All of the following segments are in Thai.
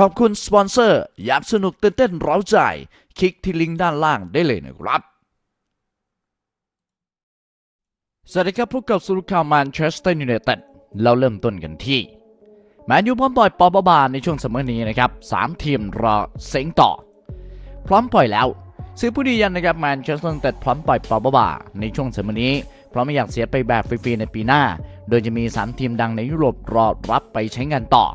ขอบคุณสปอนเซอร์อยากสนุกตื่นเต้นเร้าใจ คลิกที่ลิงก์ด้านล่างได้เลยนะครับ สวัสดีครับพบกับสุรุข่าวแมนเชสเตอร์ยูไนเต็ดเราเริ่มต้นกันที่ แมนยูพร้อมปล่อยปอบาบาในช่วงซัมเมอนี้นะครับสามทีมรอเซ็งต่อ พร้อมปล่อยแล้ว ซื้อผู้ดียันนะครับแมนเชสเตอร์ยูไนเต็ดพร้อมปล่อยปอบาบาในช่วงซัมเมอนี้ เพราะไม่อยากเสียไปแบบฟรีๆในปีหน้า โดยจะมี 3 ทีมดังในยุโรปรอรับไปใช้งานต่อ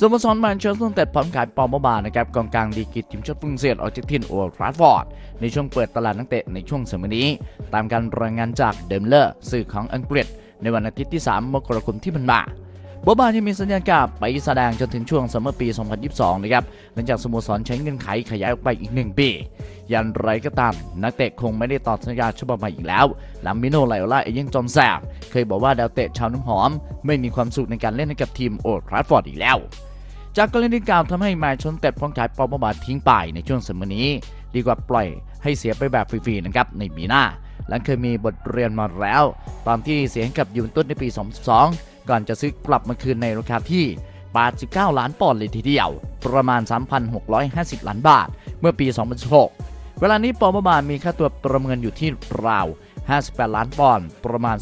สโมสรแมนเชสเตอร์ยูไนเต็ดพร้อมขายปอมบานะครับกองกลางดีกรีทีมชาติฝรั่งเศสออกจากทีมโอลด์ทราฟฟอร์ดในช่วงเปิดตลาดนักเตะในช่วงสมัยนี้ ตามการรายงานจากเดมเลอร์สื่อของอังกฤษ ในวันอาทิตย์ที่ 3 มกราคมที่ผ่านมาบอบายังมีสัญญากับไปแสดงจนถึงช่วงซัมเมอร์ปี 2022 นะครับหลังจากสโมสรใช้เงินไขขยายออกไปอีก 1 ปี ยันไรก็ตาม นักเตะคงไม่ได้ต่อสัญญาฉบับใหม่อีกแล้วหลังมิโนไลโอล่าเอยังจอมแซบเคยบอกว่าดาวเตะชาวน้ำหอม ไม่มีความสุขในการเล่นให้กับทีมโอลด์ทราฟฟอร์ดอีกแล้ว จากกรณีดังกล่าวทำให้แมนชนเต็ดพ้องขายปอมบาทิ้งไปในช่วงสมัยนี้ ดีกว่าปล่อยให้เสียไปแบบฟรีๆนะครับในปีหน้าหลังเคยมีบทเรียนมาแล้ว ตอนที่เสียกับยูนตุสในปี 2012 ก่อนจะซื้อกลับมาคืนในราคาที่ 89 ล้านปอนด์เลยทีเดียว ประมาณ 3,650 ล้านบาท เมื่อปี 2016 เวลานี้ปอมบามีค่าตัวประเมินอยู่ที่ราว 58 ล้านปอนด์ประมาณ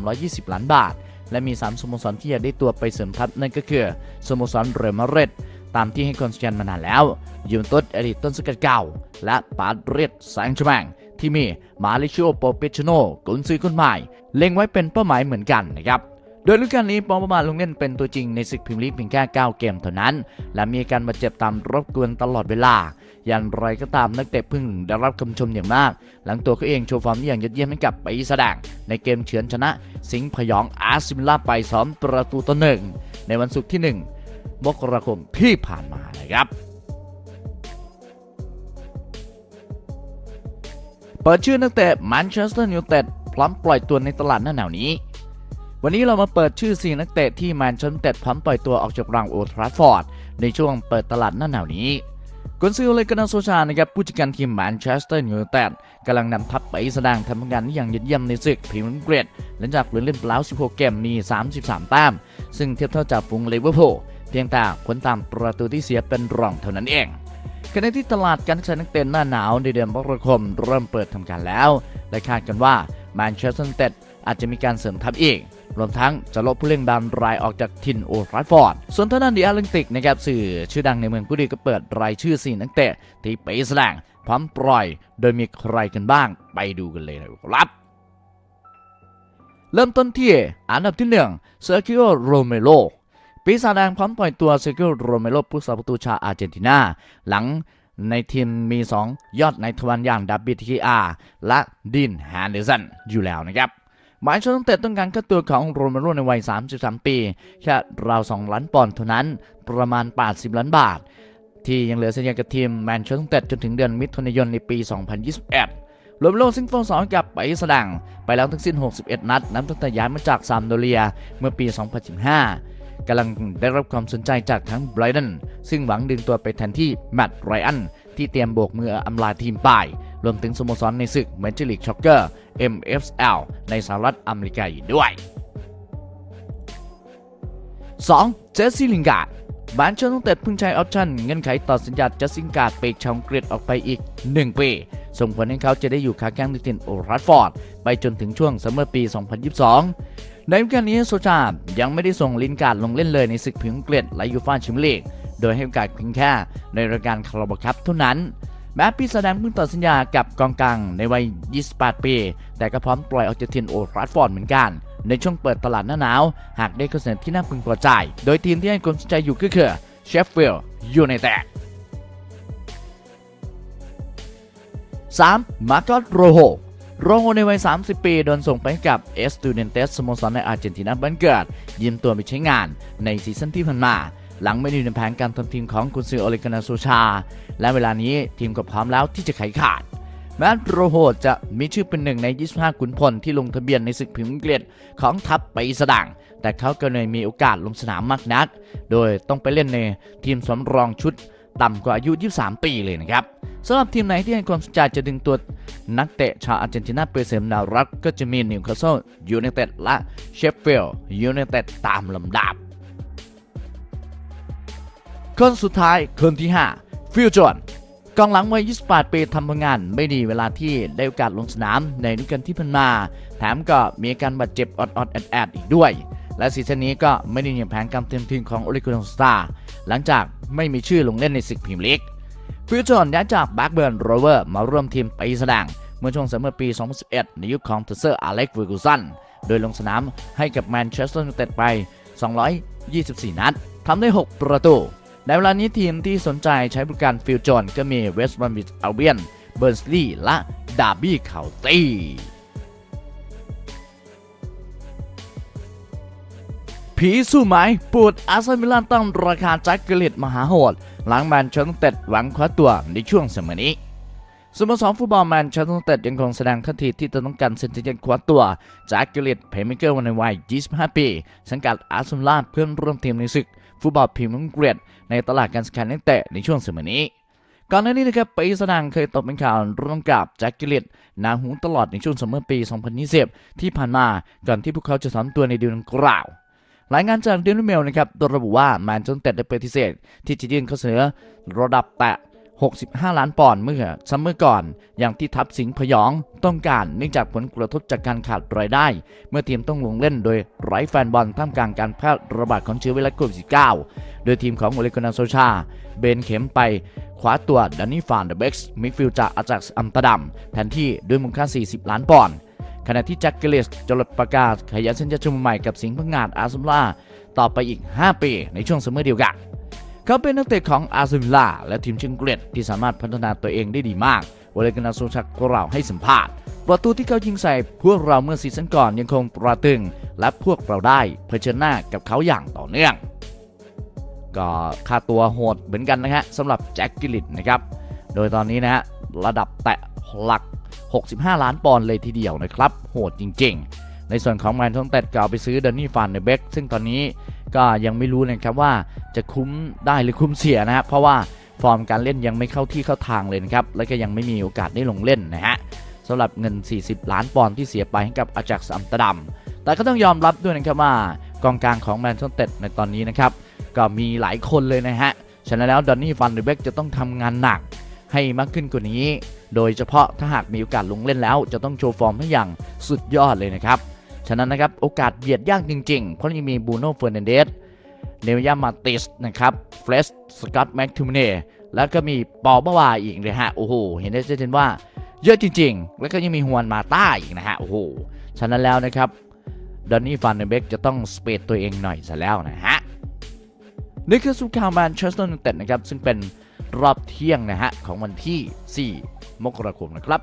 2,320 ล้านบาท และมี 3 สโมสรที่อยากได้ตัวไปเสริมทัพนั่นก็คือสโมสรเรอัลมาดริดตามที่ให้คอนเซียนมานานแล้วยูเวนตุสอดีตต้นสกัดเก่า และปาดริดแซงชแมงที่มีมาริชิโอโปเปชโนกุนซือคนใหม่ เล็งไว้เป็นเป้าหมายเหมือนกันนะครับ โดยฤดูกาลนี้ปอมบาลงเล่นเป็นตัวจริงในศึกพรีเมียร์ลีกเพียงแค่ 9 เกมเท่านั้น และมีการบาดเจ็บตามรบกวนตลอดเวลา อย่างไรก็ตามนักเตะเพึ่งได้รับคำชมอย่างมาก หลังตัวเขาเองโชว์ฟอร์มที่อย่างยอดเยี่ยมให้กับไปแสดงในเกมเฉือนชนะ สิงห์พยองอาร์ซิมิลล่าไปซ้อมประตูต่อหนึ่งในวันศุกร์ที่ 1 มกราคมที่ผ่านมานะครับเปิดชื่อนักเตะแมนเชสเตอร์ยูไนเต็ดพร้อมปล่อยตัวในตลาดหน้าหนาวนี้ วันนี้เรามาเปิดชื่อสี่นักเตะที่แมนเชสเตอร์ยูไนเต็ดพร้อมปล่อยตัวออกจากรังโอทราฟอร์ดในช่วงเปิดตลาดหน้าหนาวนี้กุนซือเลกานาโซชานะครับผู้จัดการทีมแมนเชสเตอร์ยูไนเต็ดกำลังนำทัพไปแสดงทำผลงานได้อย่างยอดเยี่ยมในศึกพรีเมียร์เกหลังจากเหลือเล่นไปแล้ว 16 เกมมี 33 แต้ม ซึ่งเทียบเท่าจากฝูงลิเวอร์พูลเพียงแต่ผลตามประตูที่เสียเป็นรองเท่านั้นเองขณะที่ตลาดการใช้นักเตะหน้าหนาวในเดือนมกราคมเริ่มเปิดทำการแล้ว และคาดกันว่าแมนเชสเตอร์ยูไนเต็ดอาจจะมีการเสริมทัพอีก รวมทั้งจะลบผู้เล่นบางรายออกจากทินโอราฟฟอร์ด ส่วนทางด้านดีอาร์ลิงติกนะครับสื่อชื่อดังในเมืองกุดีก็เปิดรายชื่อ4นักเตะที่ไปแสดงพร้อมปล่อย โดยมีใครกันบ้างไปดูกันเลยนะครับเริ่มต้นที่อันดับที่1เซอร์คิโอโรเมโลปีศาจแดงพร้อมปล่อยตัวเซอร์คิโอโรเมโลผู้สาประตูชาวอาร์เจนตินา หลังในทีมมี 2 ยอดในทวันอย่างดับบิทีอาร์และดินแฮนเดอร์สันอยู่แล้วนะครับ หมายชนเตะต้องการค่าตัวของโรเมโรในวัย 33 ปีแค่ราว 2 ล้านปอนด์เท่านั้น ประมาณ 80 ล้านบาท ที่ยังเหลือสัญญากับทีมแมนเชสเตอร์ยูไนเต็ดจนถึงเดือนมิถุนายนในปี 2021รวมโลกซิงฟองสองกับไปแสดงไปแล้วทั้งสิ้น 61 นัดนับตั้งแต่ย้ายมาจากซามโดเรียเมื่อปี 2015กำลังได้รับความสนใจจากทั้งไบรตันซึ่งหวังดึงตัวไปแทนที่แมตต์ไรอันที่เตรียมโบกมืออำลาทีมไป รวมถึงสโมสรในศึกเมนเจอร์ลีกช็อกเกอร์ MFL ในสหรัฐอเมริกาอีกด้วย 2. เจสซี่ลิงการ์ดบานเชนต้องเต็ดพิ่งใช้ออปชั่นเงื่อนไขต่อสัญญาเจสซิงการ์ดปีกชาวอังกฤษออกไปอีก 1 ปี ส่งผลให้เขาจะได้อยู่ค้าแข้งในทีมโอลด์ทราฟฟอร์ด ไปจนถึงช่วงซัมเมอร์ปี 2022 ในฤดูกานี้โซชายังไม่ได้ส่งลินการ์ดลงเล่นเลยในศึกผิวอังกฤษและยูฟ่าแชมเปี้ยนลีก โดยให้โอกาสเพียงแค่ในรายการคาราบาคัพเท่านั้น แม้ปีแสดงเพิ่งต่อสัญญากับกองกลางในวัย 28 ปี แต่ก็พร้อมปล่อยออกจากทีมโอราฟฟอร์ดเหมือนกัน ในช่วงเปิดตลาดหน้าหนาว หากได้ข้อเสนอที่น่าพึงพอใจ โดยทีมที่ให้ความสนใจอยู่ก็คือเชฟฟิลด์ยูไนเต็ด 3. มาร์กอสโรโฮโรโฮในวัย 30 ปี โดนส่งไปกับเอสตูเดนเตสสโมสรในอาร์เจนตินาบ้านเกิดยืมตัวไปใช้งานในซีซั่นที่ผ่านมา หลังไม่ได้อยู่ในแผนการทำทีมของกุนซือโอเลกานาโซชา และเวลานี้ทีมก็พร้อมแล้วที่จะไขขาดแม้โรโฮจะมีชื่อเป็นหนึ่งใน 25 ขุนพลที่ลงทะเบียนในศึกพิมพ์อังกฤษของทัพไปสดังแต่เขาก็เลยมีโอกาสลงสนามมากนัก โดยต้องไปเล่นในทีมสำรองชุดต่ำกว่าอายุ 23 ปีเลยนะครับสำหรับทีมไหนที่ให้ความสนใจจะดึงตัวนักเตะชาวอาร์เจนตินาไปเสริมแนวรับก็จะมีนิวคาสเซิลยูไนเต็ดและเชฟฟิลด์ยูไนเต็ดตามลำดับ คนสุดท้ายคนที่ 5 ฟิวจอนกองหลังวัย 28 ปีทำผลงานไม่ดีเวลาที่ได้โอกาสลงสนามในฤดูกาลที่ผ่านมา แถมก็มีอาการบาดเจ็บออดๆแอดๆอีกด้วย และซีซั่นนี้ก็ไม่ได้อยู่ในแผนการเตรียมทีมของโอลิกุนสตาร์หลังจากไม่มีชื่อลงเล่นในศึกพรีเมียร์ลีกฟิวจอนย้ายจากแบ็กเบิร์นโรเวอร์มาร่วมทีมไปแสดงเมื่อช่วงเสมอปี 2011 ในยุคของเทเซอร์อเล็กซ์เวอร์กูสันโดยลงสนามให้กับแมนเชสเตอร์ยูไนเต็ดไป 224 นัดทำได้ 6 ประตู ในเวลานี้ทีมที่สนใจใช้บริการฟิวจอนก็มีเวสต์บรอมวิชอัลเวียนเบิร์นสลีย์และดาร์บี้เคาน์ตี้ผีสู้ไหมปวดอาร์เซนมิลันตั้งราคาแจ็คเกลิตมหาโหด หลังแมนเชสเตอร์หวังคว้าตัวในช่วงเสมอนี้ สโมสรฟุตบอลแมนเชสเตอร์ยูไนเต็ดยังคงแสดงท่าทีที่จะต้องการเซ็นเตนคว้าตัวจ็คเกลิตเพลย์เมเกอร์วันในวัย 25 ปี สังกัดอาร์เซนอลเพื่อนร่วมทีมในศึก ฟุตบอลพรีเมียร์ลีกในตลาดการซื้อขายนักเตะในช่วงสมอนี้ ก่อนหน้านี้นะครับปีสดงเคยตกเป็นข่าวร่วมกับแจ็คกิลเลตนาหูตลอดในช่วงซัมเมอปี 2020 ที่ผ่านมาก่อนที่พวกเขาจะถอนตัวในเดือนกล่าวรายงานจากเดลิเมลนะครับโดยระบุว่าแมนเชสเตอร์ได้ปฏิเสธที่จะยื่นข้อเสนอระดับแตะ 65 ล้านปอนด์เมื่อซัมเมอร์ก่อน อย่างที่ทัพสิงห์พยองต้องการเนื่องจากผลกระทบจากการขาดรายได้ เมื่อทีมต้องลงเล่นโดยไร้แฟนบอลท่ามกลางการแพร่ระบาดของเชื้อไวรัสโควิด -19 โดยทีมของโอเลกนาโซชา เบนเข็มไปคว้าตัวดานนี่ฟานเดอะเบ็กซ์มิดฟิลด์จากอาจากอัมตอร์ดัมแทนที่ด้วยมูลค่า 40 ล้านปอนด์ขณะที่แจ็คเกลิสจะลดประกาศขยายสัญญาชุมใหม่กับสิงห์พังงาดอาร์ซุมลาต่อไปอีก 5 ปีในช่วงซัมเมอร์เดียวกัน เขาเป็นนักเตะของอาร์เซนอลาและทีมเชิงเกรดที่สามารถพัฒนาตัวเองได้ดีมากวอลเลกนาโซชักกล่าวให้สัมภาษณ์ประตูที่เขายิงใส่พวกเราเมื่อซีซั่นก่อนยังคงตราตึง และพวกเราได้เผชิญหน้ากับเขาอย่างต่อเนื่อง ก็ค่าตัวโหดเหมือนกันนะฮะสำหรับแจ็คกิลลิตนะครับ โดยตอนนี้นะฮะระดับแตะหลัก 65 ล้านปอนด์เลยทีเดียวนะครับ โหดจริง ๆ ในส่วนของแมนทงเต็ดก็เอาไปซื้อเดนนี่ฟานเดเบกซึ่งตอนนี้ก็ยังไม่รู้นะครับว่าจะคุ้มได้หรือคุ้มเสียนะครับ เพราะว่าฟอร์มการเล่นยังไม่เข้าที่เข้าทางเลยนะครับ และก็ยังไม่มีโอกาสได้ลงเล่นนะฮะสำหรับเงิน 40 ล้านปอนด์ที่เสียไปให้กับอาจักซ์อัมสเตอร์ดัมแต่ก็ต้องยอมรับด้วยนะครับว่ากองกลางของแมนเชสเตอร์ในตอนนี้นะครับ ก็มีหลายคนเลยนะฮะ ฉะนั้นแล้วดอนนี่ฟันเดเบกจะต้องทำงานหนักให้มากขึ้นกว่านี้ โดยเฉพาะถ้าหากมีโอกาสลงเล่นแล้ว จะต้องโชว์ฟอร์มให้อย่างสุดยอดเลยนะครับ ฉะนั้นนะครับโอกาสเบียดยากจริงๆ เพราะยังมีบูโน่เฟอร์นันเดสเนวยามาติสนะครับเฟรสสกอตแม็กทูมเน่แล้วก็มีปอบาวาอีกเลยฮะโอ้โหเห็นได้ชัดเจนว่าเยอะจริงๆ แล้วก็ยังมีฮวนมาต้าอีกนะฮะโอ้โหฉะนั้นแล้วนะครับดอนนี่ฟันเดเบกจะต้องสเปดตัวเองหน่อยซะแล้วนะฮะนี่คือสุขาวแมนเชสเตอร์ยูไนเต็ดนะครับซึ่งเป็นรอบเที่ยงนะฮะของวันที่ 4 มกราคมนะครับ